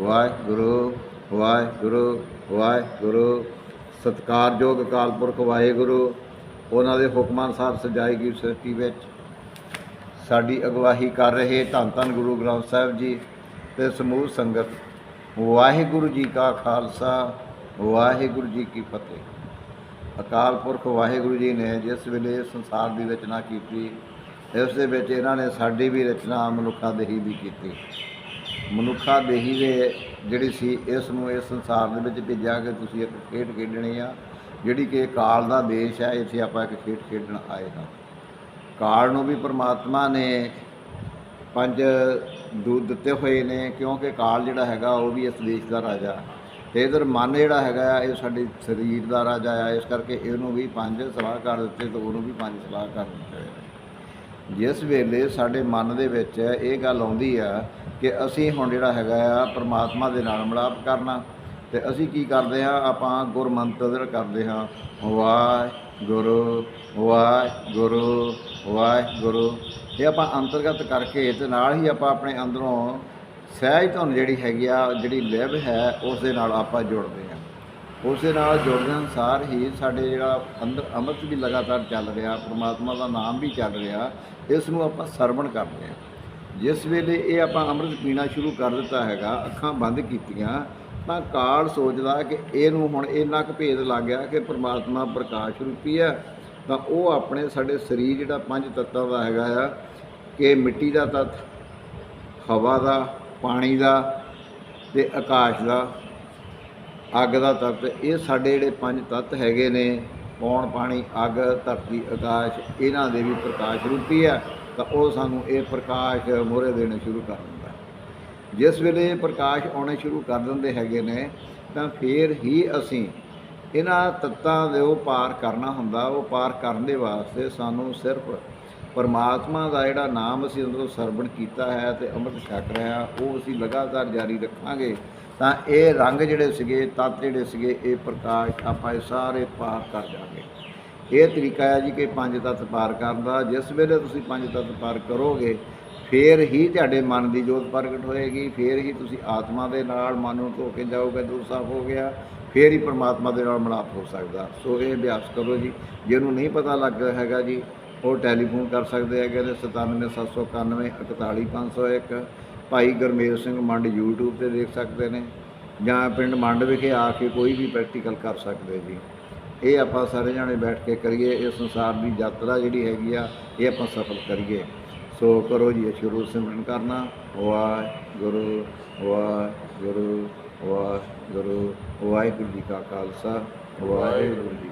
ਵਾਹਿਗੁਰੂ ਵਾਹਿਗੁਰੂ ਵਾਹਿਗੁਰੂ। ਸਤਿਕਾਰਯੋਗ ਅਕਾਲ ਪੁਰਖ ਵਾਹਿਗੁਰੂ, ਉਹਨਾਂ ਦੇ ਹੁਕਮਾਂ ਅਨੁਸਾਰ ਸਜਾਈ ਗਈ ਸ੍ਰਿਸ਼ਟੀ ਵਿੱਚ ਸਾਡੀ ਅਗਵਾਹੀ ਕਰ ਰਹੇ ਧੰਨ ਧੰਨ ਗੁਰੂ ਗ੍ਰੰਥ ਸਾਹਿਬ ਜੀ ਤੇ ਸਮੂਹ ਸੰਗਤ। ਵਾਹਿਗੁਰੂ ਜੀ ਕਾ ਖਾਲਸਾ, ਵਾਹਿਗੁਰੂ ਜੀ ਕੀ ਫਤਿਹ। ਅਕਾਲ ਪੁਰਖ ਵਾਹਿਗੁਰੂ ਜੀ ਨੇ ਜਿਸ ਵੇਲੇ ਸੰਸਾਰ ਦੀ ਰਚਨਾ ਕੀਤੀ, ਇਸ ਦੇ ਵਿੱਚ ਇਹਨਾਂ ਨੇ ਸਾਡੀ ਵੀ ਰਚਨਾ ਮਨੁੱਖਾ ਦੇਹੀ ਦੀ ਕੀਤੀ। ਮਨੁੱਖਾ ਦੇਹੀ ਦੇ ਜਿਹੜੀ ਸੀ, ਇਸ ਨੂੰ ਇਸ ਸੰਸਾਰ ਦੇ ਵਿੱਚ ਭੇਜਿਆ ਕਿ ਤੁਸੀਂ ਇੱਕ ਖੇਡ ਖੇਡਣੀ ਆ, ਜਿਹੜੀ ਕਿ ਕਾਲ ਦਾ ਦੇਸ਼ ਹੈ, ਇੱਥੇ ਆਪਾਂ ਇੱਕ ਖੇਡ ਖੇਡਣ ਆਏ ਹਾਂ। ਕਾਲ ਨੂੰ ਵੀ ਪ੍ਰਮਾਤਮਾ ਨੇ ਪੰਜ ਦੂਤ ਦਿੱਤੇ ਹੋਏ ਨੇ, ਕਿਉਂਕਿ ਕਾਲ ਜਿਹੜਾ ਹੈਗਾ, ਉਹ ਵੀ ਇਸ ਦੇਸ਼ ਦਾ ਰਾਜਾ। ਤੇ ਇਧਰ ਮਨ ਜਿਹੜਾ ਹੈਗਾ ਇਹ ਸਾਡੇ ਸਰੀਰ ਦਾ ਰਾਜਾ ਆ, ਇਸ ਕਰਕੇ ਇਹਨੂੰ ਵੀ ਪੰਜ ਸਲਾਹਕਾਰ ਦਿੱਤੇ ਤੇ ਉਹਨੂੰ ਵੀ ਪੰਜ ਸਲਾਹਕਾਰ ਦਿੱਤੇ ਜਿਸ ਵੇਲੇ ਸਾਡੇ ਮਨ ਦੇ ਵਿੱਚ ਇਹ ਗੱਲ ਆਉਂਦੀ ਆ ਕਿ ਅਸੀਂ ਹੁਣ ਜਿਹੜਾ ਹੈਗਾ ਆ ਪ੍ਰਮਾਤਮਾ ਦੇ ਨਾਲ ਮਿਲਾਪ ਕਰਨਾ। ਤੇ ਅਸੀਂ ਕੀ ਕਰਦੇ ਹਾਂ? ਆਪਾਂ ਗੁਰਮੰਤਰ ਕਰਦੇ ਹਾਂ। ਵਾਹਿਗੁਰੂ ਵਾਹਿਗੁਰੂ ਵਾਹਿਗੁਰੂ। ਇਹ ਆਪਾਂ ਅੰਤਰਗਤ ਕਰਕੇ ਤੇ ਨਾਲ ਹੀ ਆਪਾਂ ਆਪਣੇ ਅੰਦਰੋਂ ਸਹਿਜ ਧੁਨ ਜਿਹੜੀ ਹੈਗੀ ਆ, ਜਿਹੜੀ ਲਿਵ ਹੈ, ਉਸ ਦੇ ਨਾਲ ਆਪਾਂ ਜੁੜਦੇ ਉਸ ਦੇ ਨਾਲ ਜੁੜਨ ਅਨਸਾਰ ਹੀ ਸਾਡੇ ਜਿਹੜਾ ਅੰਦਰ ਅੰਮ੍ਰਿਤ ਵੀ ਲਗਾਤਾਰ ਚੱਲ ਰਿਹਾ, ਪ੍ਰਮਾਤਮਾ ਦਾ ਨਾਮ ਵੀ ਚੱਲ ਰਿਹਾ, ਇਸ ਨੂੰ ਆਪਾਂ ਸਰਵਣ ਕਰਦੇ ਹਾਂ। ਜਿਸ ਵੇਲੇ ਇਹ ਆਪਾਂ ਅੰਮ੍ਰਿਤ ਪੀਣਾ ਸ਼ੁਰੂ ਕਰ ਦਿੱਤਾ ਹੈਗਾ, ਅੱਖਾਂ ਬੰਦ ਕੀਤੀਆਂ, ਤਾਂ ਕਾਲ ਸੋਚਦਾ ਕਿ ਇਹਨੂੰ ਹੁਣ ਇੰਨਾ ਕੁ ਭੇਦ ਲੱਗ ਗਿਆ ਕਿ ਪ੍ਰਮਾਤਮਾ ਪ੍ਰਕਾਸ਼ ਰੂਪੀ ਹੈ, ਤਾਂ ਉਹ ਆਪਣੇ ਸਾਡੇ ਸਰੀਰ ਜਿਹੜਾ ਪੰਜ ਤੱਤਾਂ ਦਾ ਹੈਗਾ ਆ, ਕਿ ਮਿੱਟੀ ਦਾ ਤੱਤ, ਹਵਾ ਦਾ, ਪਾਣੀ ਦਾ ਤੇ ਆਕਾਸ਼ ਦਾ ਅੱਗ ਦਾ ਤੱਤ, ਇਹ ਸਾਡੇ ਜਿਹੜੇ ਪੰਜ ਤੱਤ ਹੈਗੇ ਨੇ, ਪੌਣ, ਪਾਣੀ, ਅੱਗ, ਧਰਤੀ, ਆਕਾਸ਼, ਇਹਨਾਂ ਦੇ ਵੀ ਪ੍ਰਕਾਸ਼ ਰੂਪੀ ਆ, ਤਾਂ ਉਹ ਸਾਨੂੰ ਇਹ ਪ੍ਰਕਾਸ਼ ਮੋਹਰੇ ਦੇਣੇ ਸ਼ੁਰੂ ਕਰ ਦਿੰਦਾ। ਜਿਸ ਵੇਲੇ ਪ੍ਰਕਾਸ਼ ਆਉਣੇ ਸ਼ੁਰੂ ਕਰ ਦਿੰਦੇ ਹੈਗੇ ਨੇ, ਤਾਂ ਫੇਰ ਹੀ ਅਸੀਂ ਇਹਨਾਂ ਤੱਤਾਂ ਦੇ ਉਹ ਪਾਰ ਕਰਨਾ ਹੁੰਦਾ, ਉਹ ਪਾਰ ਕਰਨ ਦੇ ਵਾਸਤੇ ਸਾਨੂੰ ਸਿਰਫ ਪਰਮਾਤਮਾ ਦਾ ਜਿਹੜਾ ਨਾਮ ਅਸੀਂ ਅੰਦਰੋਂ ਸਰਵਣ ਕੀਤਾ ਹੈ ਤੇ ਅੰਮ੍ਰਿਤ ਛਕ ਰਹੇ ਹਾਂ, ਉਹ ਅਸੀਂ ਲਗਾਤਾਰ ਜਾਰੀ ਰੱਖਾਂਗੇ। ਤਾਂ ਇਹ ਰੰਗ ਜਿਹੜੇ ਸੀਗੇ, ਤੱਤ ਜਿਹੜੇ ਸੀਗੇ, ਇਹ ਪ੍ਰਕਾਸ਼ ਆਪਾਂ ਇਹ ਸਾਰੇ ਪਾਰ ਕਰ ਜਾਵਾਂਗੇ ਇਹ ਤਰੀਕਾ ਹੈ ਜੀ ਕਿ ਪੰਜ ਤੱਤ ਪਾਰ ਕਰਨ ਦਾ। ਜਿਸ ਵੇਲੇ ਤੁਸੀਂ ਪੰਜ ਤੱਤ ਪਾਰ ਕਰੋਗੇ, ਫੇਰ ਹੀ ਤੁਹਾਡੇ ਮਨ ਦੀ ਜੋਤ ਪ੍ਰਗਟ ਹੋਏਗੀ। ਫੇਰ ਹੀ ਤੁਸੀਂ ਆਤਮਾ ਦੇ ਨਾਲ ਮਨ ਨੂੰ ਧੋ ਕੇ ਜਾਓਗੇ, ਦੂਰ ਸਾਫ਼ ਹੋ ਗਿਆ। ਫੇਰ ਹੀ ਪਰਮਾਤਮਾ ਦੇ ਨਾਲ ਮਿਲਾਪ ਹੋ ਸਕਦਾ। ਸੋ ਇਹ ਅਭਿਆਸ ਕਰੋ ਜੀ। ਜਿਹਨੂੰ ਨਹੀਂ ਪਤਾ ਲੱਗਾ ਹੈਗਾ ਜੀ, ਉਹ ਟੈਲੀਫੋਨ ਕਰ ਸਕਦੇ ਹੈਗੇ ਨੇ 97791 41501 ਭਾਈ ਗਰਮੇਲ ਸਿੰਘ ਮੰਡ YouTube ਤੇ ਦੇਖ ਸਕਦੇ ਨੇ ਜਾਂ ਪਿੰਡ ਮੰਡ ਵਿਖੇ ਆ ਕੇ ਕੋਈ ਵੀ ਪ੍ਰੈਕਟੀਕਲ ਕਰ ਸਕਦੇ ਜੀ। ਇਹ ਆਪਾਂ ਸਾਰੇ ਜਾਣੇ ਬੈਠ ਕੇ ਕਰੀਏ ਇਸ ਸੰਸਾਰ ਦੀ ਯਾਤਰਾ ਜਿਹੜੀ ਹੈਗੀ ਆ, ਇਹ ਆਪਾਂ ਸਫਲ ਕਰੀਏ। ਸੋ ਕਰੋ ਜੀ ਸ਼ੁਰੂ ਸਿਮਰਨ ਕਰਨਾ। ਵਾਹਿਗੁਰੂ ਵਾਹਿਗੁਰੂ ਵਾਹਿਗੁਰੂ ਵਾਹਿਗੁਰੂ ਜੀ ਕਾ ਖਾਲਸਾ, ਵਾਹਿਗੁਰੂ ਜੀ